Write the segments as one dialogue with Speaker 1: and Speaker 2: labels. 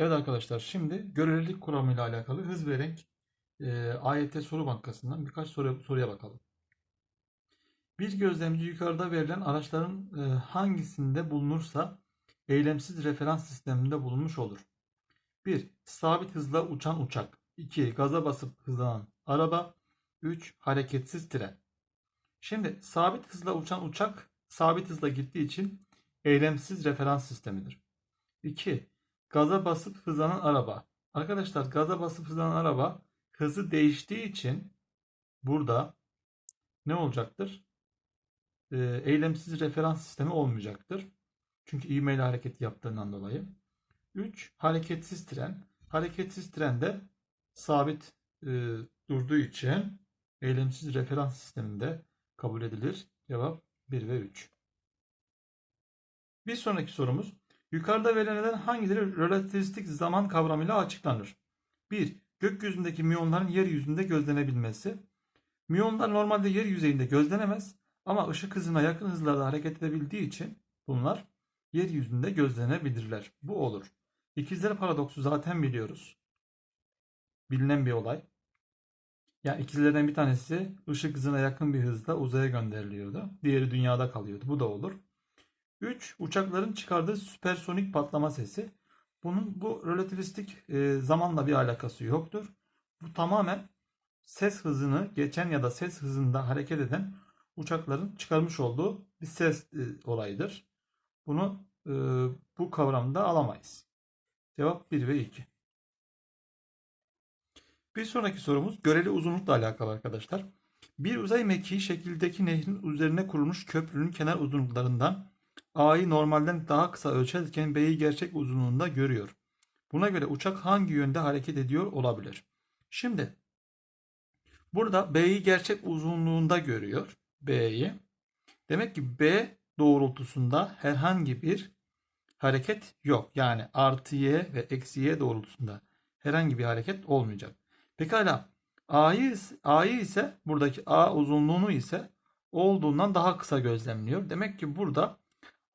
Speaker 1: Evet arkadaşlar şimdi görelilik kuramıyla alakalı hız ve renk e, AYT soru bankasından birkaç soru, soruya bakalım. Bir gözlemci yukarıda verilen araçların e, hangisinde bulunursa eylemsiz referans sisteminde bulunmuş olur. 1. Sabit hızla uçan uçak. 2. Gaza basıp hızlanan araba. 3. Hareketsiz tren. Şimdi sabit hızla uçan uçak sabit hızla gittiği için eylemsiz referans sistemidir. 2. Gaza basıp hızlanan araba. Arkadaşlar gaza basıp hızlanan araba hızı değiştiği için burada ne olacaktır? Ee, eylemsiz referans sistemi olmayacaktır. Çünkü ivme ile hareket yaptığından dolayı. 3. Hareketsiz tren. Hareketsiz tren de sabit e, durduğu için eylemsiz referans sisteminde kabul edilir. Cevap 1 ve 3. Bir sonraki sorumuz. Yukarıda verilenlerden hangileri relativistik zaman kavramıyla açıklanır? 1. Gökyüzündeki miyonların yeryüzünde gözlenebilmesi. Miyonlar normalde yer yüzeyinde gözlenemez ama ışık hızına yakın hızlarda hareket edebildiği için bunlar yeryüzünde gözlenebilirler. Bu olur. İkizler paradoksu zaten biliyoruz. Bilinen bir olay. Yani ikizlerden bir tanesi ışık hızına yakın bir hızda uzaya gönderiliyordu. Diğeri dünyada kalıyordu. Bu da olur. 3. Uçakların çıkardığı süpersonik patlama sesi. Bunun bu relativistik e, zamanla bir alakası yoktur. Bu tamamen ses hızını geçen ya da ses hızında hareket eden uçakların çıkarmış olduğu bir ses e, olayıdır. Bunu e, bu kavramda alamayız. Cevap 1 ve 2. Bir sonraki sorumuz göreli uzunlukla alakalı arkadaşlar. Bir uzay mekiği şekildeki nehrin üzerine kurulmuş köprünün kenar uzunluklarından A'yı normalden daha kısa ölçerken B'yi gerçek uzunluğunda görüyor. Buna göre uçak hangi yönde hareket ediyor olabilir? Şimdi burada B'yi gerçek uzunluğunda görüyor. B'yi. Demek ki B doğrultusunda herhangi bir hareket yok. Yani artı y ve eksi y doğrultusunda herhangi bir hareket olmayacak. Pekala A'yı A'yı ise buradaki A uzunluğunu ise olduğundan daha kısa gözlemliyor. Demek ki burada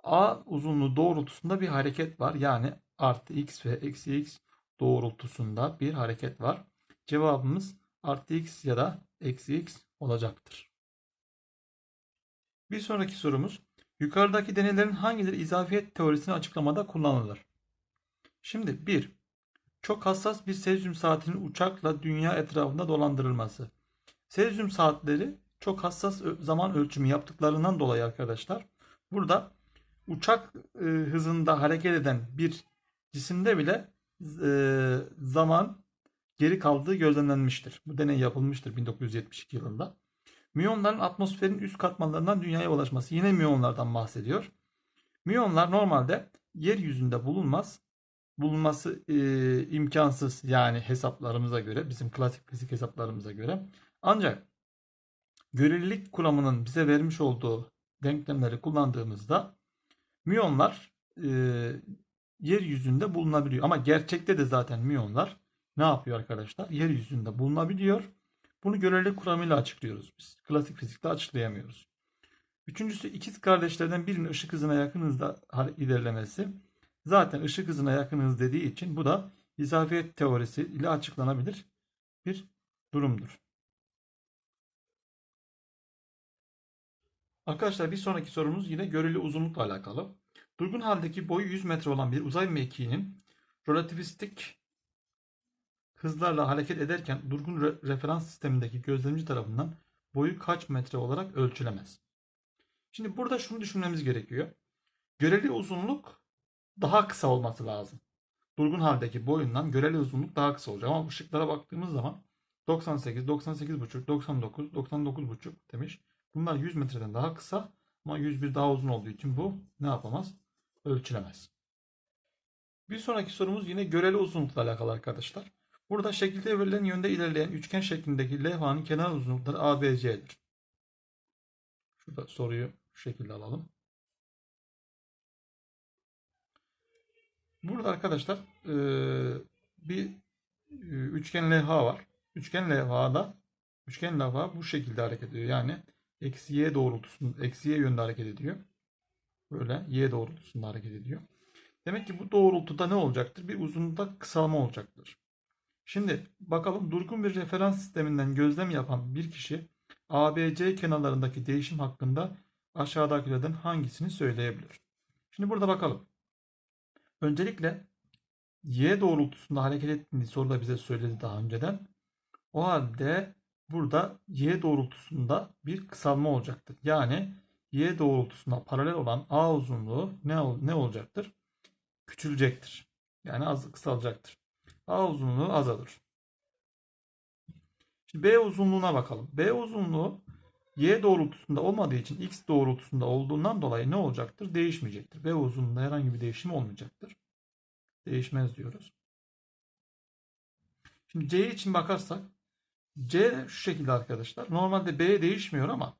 Speaker 1: A uzunluğu doğrultusunda bir hareket var. Yani artı x ve eksi x doğrultusunda bir hareket var. Cevabımız artı x ya da eksi x olacaktır. Bir sonraki sorumuz. Yukarıdaki deneylerin hangileri izafiyet teorisini açıklamada kullanılır? Şimdi 1. Çok hassas bir sezyum saatinin uçakla dünya etrafında dolandırılması. Sezyum saatleri çok hassas zaman ölçümü yaptıklarından dolayı arkadaşlar burada uçak e, hızında hareket eden bir cisimde bile e, zaman geri kaldığı gözlemlenmiştir. Bu deney yapılmıştır 1972 yılında. Miyonların atmosferin üst katmanlarından dünyaya ulaşması. Yine miyonlardan bahsediyor. Miyonlar normalde yeryüzünde bulunmaz. Bulunması e, imkansız yani hesaplarımıza göre, bizim klasik fizik hesaplarımıza göre. Ancak görelilik kuramının bize vermiş olduğu denklemleri kullandığımızda miyonlar e, yeryüzünde bulunabiliyor. Ama gerçekte de zaten miyonlar ne yapıyor arkadaşlar? Yeryüzünde bulunabiliyor. Bunu görelilik kuramıyla açıklıyoruz biz. Klasik fizikte açıklayamıyoruz. Üçüncüsü ikiz kardeşlerden birinin ışık hızına yakın hızda ilerlemesi. Zaten ışık hızına yakın hız dediği için bu da izafiyet teorisi ile açıklanabilir bir durumdur. Arkadaşlar bir sonraki sorumuz yine göreli uzunlukla alakalı. Durgun haldeki boyu 100 metre olan bir uzay mekiğinin relativistik hızlarla hareket ederken durgun re referans sistemindeki gözlemci tarafından boyu kaç metre olarak ölçülemez. Şimdi burada şunu düşünmemiz gerekiyor. Göreli uzunluk daha kısa olması lazım. Durgun haldeki boyundan göreli uzunluk daha kısa olacak. Ama ışıklara baktığımız zaman 98, 98,5, 99, 99,5 demiş. Bunlar 100 metreden daha kısa ama 101 daha uzun olduğu için bu ne yapamaz? Ölçülemez. Bir sonraki sorumuz yine göreli uzunlukla alakalı arkadaşlar. Burada şekilde verilen yönde ilerleyen üçgen şeklindeki levhanın kenar uzunlukları ABC'dir. Şurada soruyu şu şekilde alalım. Burada arkadaşlar bir üçgen levha var. Üçgen levhada üçgen levha bu şekilde hareket ediyor. Yani eksi y doğrultusunda eksi y yönde hareket ediyor. Böyle y doğrultusunda hareket ediyor. Demek ki bu doğrultuda ne olacaktır? Bir uzunlukta kısalma olacaktır. Şimdi bakalım durgun bir referans sisteminden gözlem yapan bir kişi ABC kenarlarındaki değişim hakkında aşağıdakilerden hangisini söyleyebilir? Şimdi burada bakalım. Öncelikle y doğrultusunda hareket ettiğini soruda bize söyledi daha önceden. O halde burada y doğrultusunda bir kısalma olacaktır. Yani y doğrultusuna paralel olan a uzunluğu ne, ol- ne olacaktır? Küçülecektir. Yani az kısalacaktır. A uzunluğu azalır. Şimdi B uzunluğuna bakalım. B uzunluğu y doğrultusunda olmadığı için x doğrultusunda olduğundan dolayı ne olacaktır? Değişmeyecektir. B uzunluğunda herhangi bir değişim olmayacaktır. Değişmez diyoruz. Şimdi C için bakarsak C şu şekilde arkadaşlar. Normalde B değişmiyor ama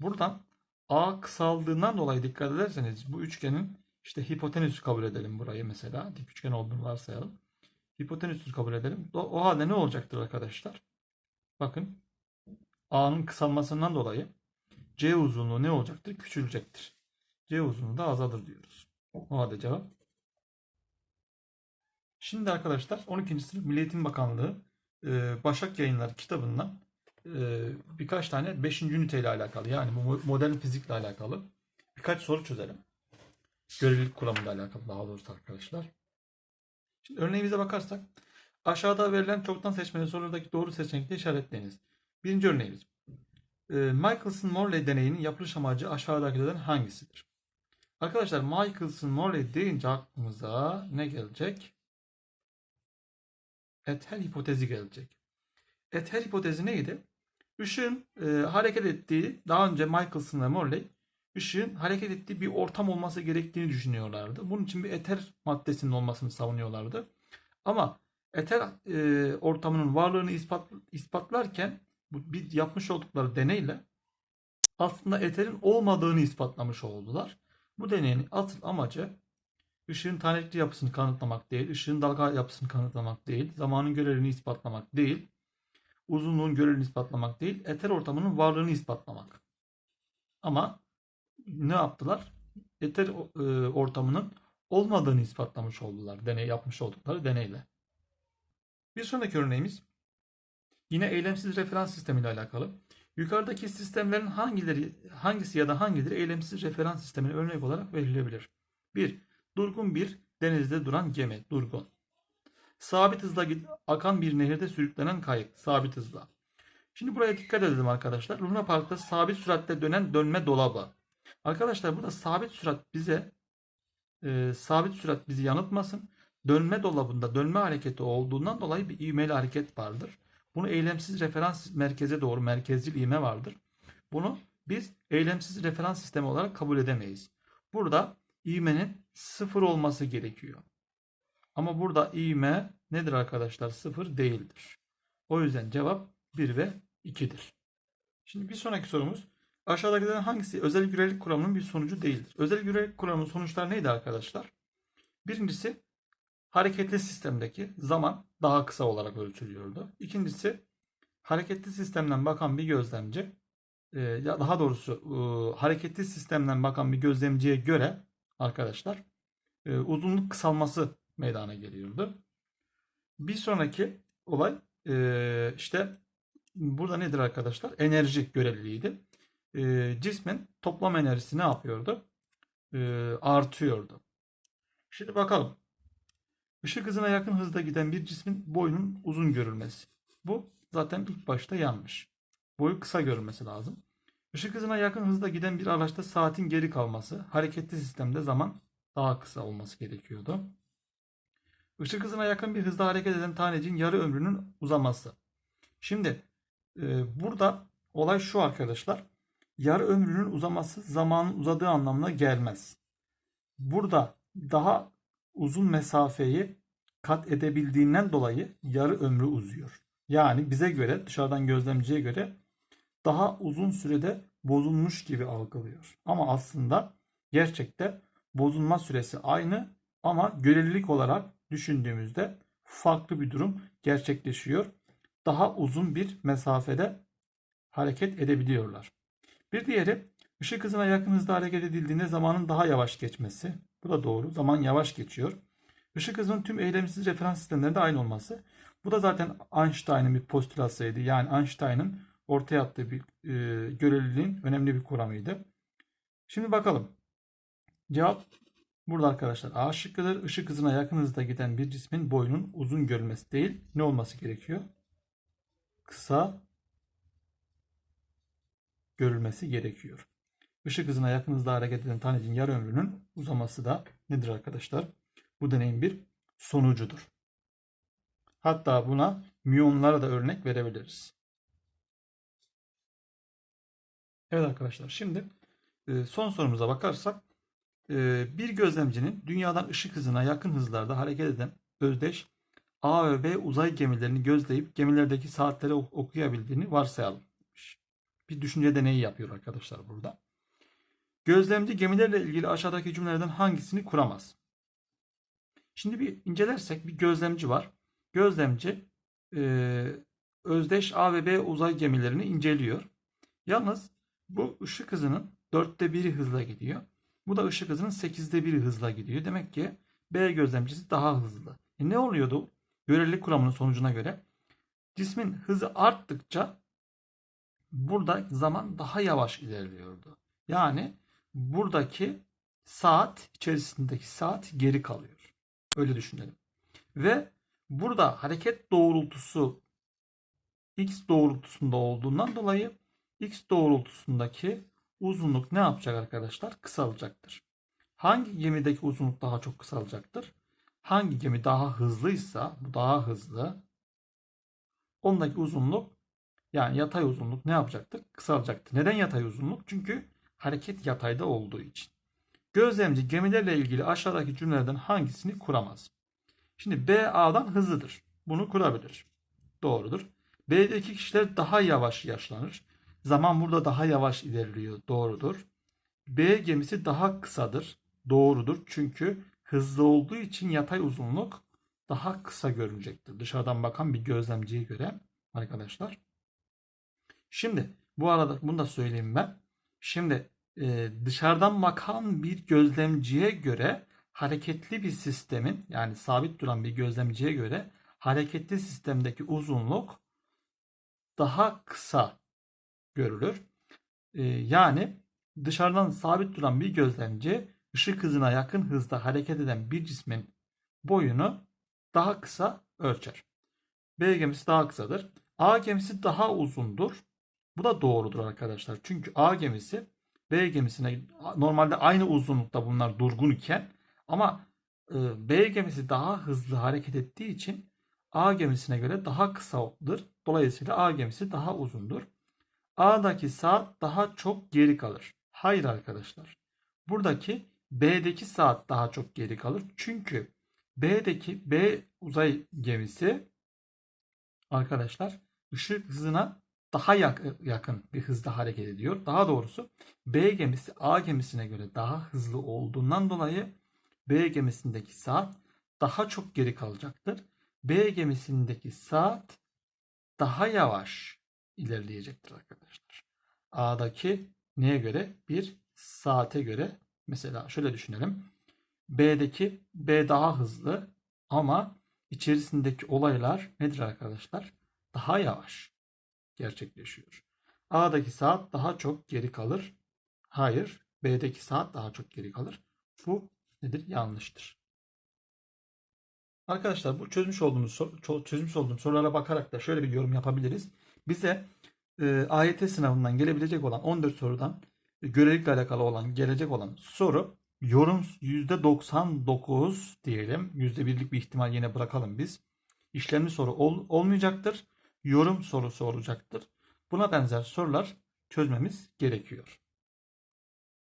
Speaker 1: buradan A kısaldığından dolayı dikkat ederseniz bu üçgenin işte hipotenüsü kabul edelim burayı mesela. Dik üçgen olduğunu varsayalım. Hipotenüsünü kabul edelim. O, o halde ne olacaktır arkadaşlar? Bakın A'nın kısalmasından dolayı C uzunluğu ne olacaktır? Küçülecektir. C uzunluğu da azalır diyoruz. O halde cevap. Şimdi arkadaşlar 12. sınıf Milli Eğitim Bakanlığı e, Başak Yayınları kitabından e, birkaç tane 5. üniteyle alakalı yani bu mo- modern fizikle alakalı birkaç soru çözelim. Görelilik kuramıyla alakalı daha doğrusu arkadaşlar. Şimdi örneğimize bakarsak aşağıda verilen çoktan seçmeli sorudaki doğru seçenekle işaretleyiniz. Birinci örneğimiz. E, Michelson-Morley deneyinin yapılış amacı aşağıdakilerden hangisidir? Arkadaşlar Michelson-Morley deyince aklımıza ne gelecek? Ether hipotezi gelecek. Ether hipotezi neydi? Işığın e, hareket ettiği, daha önce Michelson ve Morley ışığın hareket ettiği bir ortam olması gerektiğini düşünüyorlardı. Bunun için bir eter maddesinin olmasını savunuyorlardı. Ama eter e, ortamının varlığını ispat, ispatlarken bu bir yapmış oldukları deneyle aslında eterin olmadığını ispatlamış oldular. Bu deneyin asıl amacı ışığın tanecikli yapısını kanıtlamak değil, ışığın dalga yapısını kanıtlamak değil, zamanın görelini ispatlamak değil, uzunluğun görelini ispatlamak değil, eter ortamının varlığını ispatlamak. Ama ne yaptılar? Eter e, ortamının olmadığını ispatlamış oldular. Deney yapmış oldukları deneyle. Bir sonraki örneğimiz yine eylemsiz referans sistemi ile alakalı. Yukarıdaki sistemlerin hangileri hangisi ya da hangileri eylemsiz referans sistemine örnek olarak verilebilir? 1. Durgun bir denizde duran gemi. Durgun. Sabit hızla akan bir nehirde sürüklenen kayık. Sabit hızla. Şimdi buraya dikkat edelim arkadaşlar. Luna Park'ta sabit süratle dönen dönme dolabı. Arkadaşlar burada sabit sürat bize e, sabit sürat bizi yanıltmasın. Dönme dolabında dönme hareketi olduğundan dolayı bir ivmeli hareket vardır. Bunu eylemsiz referans merkeze doğru merkezcil ivme vardır. Bunu biz eylemsiz referans sistemi olarak kabul edemeyiz. Burada ivmenin sıfır olması gerekiyor. Ama burada ivme nedir arkadaşlar? Sıfır değildir. O yüzden cevap 1 ve 2'dir. Şimdi bir sonraki sorumuz. Aşağıdakilerden hangisi özel gürelik kuramının bir sonucu değildir? Özel gürelik kuramının sonuçları neydi arkadaşlar? Birincisi hareketli sistemdeki zaman daha kısa olarak ölçülüyordu. İkincisi hareketli sistemden bakan bir gözlemci e, ya daha doğrusu e, hareketli sistemden bakan bir gözlemciye göre arkadaşlar e, uzunluk kısalması meydana geliyordu. Bir sonraki olay e, işte burada nedir arkadaşlar? Enerji görevliliğiydi. E, cismin toplam enerjisi ne yapıyordu? E, artıyordu. Şimdi bakalım. Işık hızına yakın hızda giden bir cismin boyunun uzun görülmesi. Bu zaten ilk başta yanlış. Boyu kısa görülmesi lazım. Işık hızına yakın hızda giden bir araçta saatin geri kalması, hareketli sistemde zaman daha kısa olması gerekiyordu. Işık hızına yakın bir hızda hareket eden tanecin yarı ömrünün uzaması. Şimdi e, burada olay şu arkadaşlar. Yarı ömrünün uzaması zamanın uzadığı anlamına gelmez. Burada daha uzun mesafeyi kat edebildiğinden dolayı yarı ömrü uzuyor. Yani bize göre dışarıdan gözlemciye göre daha uzun sürede bozulmuş gibi algılıyor. Ama aslında gerçekte bozulma süresi aynı ama görelilik olarak düşündüğümüzde farklı bir durum gerçekleşiyor. Daha uzun bir mesafede hareket edebiliyorlar. Bir diğeri ışık hızına yakın hızda hareket edildiğinde zamanın daha yavaş geçmesi. Bu da doğru. Zaman yavaş geçiyor. Işık hızının tüm eylemsiz referans sistemlerinde aynı olması. Bu da zaten Einstein'ın bir postülasıydı. Yani Einstein'ın ortaya attığı bir e, görelilik önemli bir kuramıydı. Şimdi bakalım. Cevap burada arkadaşlar. A şıkkıdır. Işık hızına yakın hızda giden bir cismin boyunun uzun görülmesi değil. Ne olması gerekiyor? Kısa görülmesi gerekiyor. Işık hızına yakın hızda hareket eden tanecin yarı ömrünün uzaması da nedir arkadaşlar? Bu deneyin bir sonucudur. Hatta buna miyonlara da örnek verebiliriz. Evet arkadaşlar şimdi e, son sorumuza bakarsak e, bir gözlemcinin dünyadan ışık hızına yakın hızlarda hareket eden özdeş A ve B uzay gemilerini gözleyip gemilerdeki saatleri ok- okuyabildiğini varsayalım. Bir düşünce deneyi yapıyor arkadaşlar burada. Gözlemci gemilerle ilgili aşağıdaki cümlelerden hangisini kuramaz? Şimdi bir incelersek bir gözlemci var. Gözlemci e, özdeş A ve B uzay gemilerini inceliyor. Yalnız bu ışık hızının dörtte biri hızla gidiyor. Bu da ışık hızının sekizde biri hızla gidiyor. Demek ki B gözlemcisi daha hızlı. E ne oluyordu? Görelilik kuramının sonucuna göre cismin hızı arttıkça burada zaman daha yavaş ilerliyordu. Yani buradaki saat içerisindeki saat geri kalıyor. Öyle düşünelim. Ve burada hareket doğrultusu x doğrultusunda olduğundan dolayı x doğrultusundaki uzunluk ne yapacak arkadaşlar? Kısalacaktır. Hangi gemideki uzunluk daha çok kısalacaktır? Hangi gemi daha hızlıysa, bu daha hızlı. Ondaki uzunluk yani yatay uzunluk ne yapacaktır? Kısalacaktır. Neden yatay uzunluk? Çünkü hareket yatayda olduğu için. Gözlemci gemilerle ilgili aşağıdaki cümlelerden hangisini kuramaz? Şimdi B A'dan hızlıdır. Bunu kurabilir. Doğrudur. B'deki kişiler daha yavaş yaşlanır. Zaman burada daha yavaş ilerliyor. Doğrudur. B gemisi daha kısadır. Doğrudur. Çünkü hızlı olduğu için yatay uzunluk daha kısa görünecektir. Dışarıdan bakan bir gözlemciye göre arkadaşlar. Şimdi bu arada bunu da söyleyeyim ben. Şimdi e, dışarıdan bakan bir gözlemciye göre hareketli bir sistemin yani sabit duran bir gözlemciye göre hareketli sistemdeki uzunluk daha kısa görülür. E, yani dışarıdan sabit duran bir gözlemci ışık hızına yakın hızda hareket eden bir cismin boyunu daha kısa ölçer. B gemisi daha kısadır. A gemisi daha uzundur. Bu da doğrudur arkadaşlar. Çünkü A gemisi B gemisine normalde aynı uzunlukta bunlar durgun iken ama e, B gemisi daha hızlı hareket ettiği için A gemisine göre daha kısadır. Dolayısıyla A gemisi daha uzundur. A'daki saat daha çok geri kalır. Hayır arkadaşlar. Buradaki B'deki saat daha çok geri kalır. Çünkü B'deki B uzay gemisi arkadaşlar ışık hızına daha yakın bir hızda hareket ediyor. Daha doğrusu B gemisi A gemisine göre daha hızlı olduğundan dolayı B gemisindeki saat daha çok geri kalacaktır. B gemisindeki saat daha yavaş ilerleyecektir arkadaşlar. A'daki neye göre? Bir saate göre. Mesela şöyle düşünelim. B'deki B daha hızlı ama içerisindeki olaylar nedir arkadaşlar? Daha yavaş gerçekleşiyor. A'daki saat daha çok geri kalır. Hayır. B'deki saat daha çok geri kalır. Bu nedir? Yanlıştır. Arkadaşlar bu çözmüş olduğumuz çözmüş olduğum sorulara bakarak da şöyle bir yorum yapabiliriz. Bize e, AYT sınavından gelebilecek olan 14 sorudan e, görelilikle alakalı olan gelecek olan soru yorum %99 diyelim. %1'lik bir ihtimal yine bırakalım biz. İşlemli soru ol, olmayacaktır yorum sorusu olacaktır. Buna benzer sorular çözmemiz gerekiyor.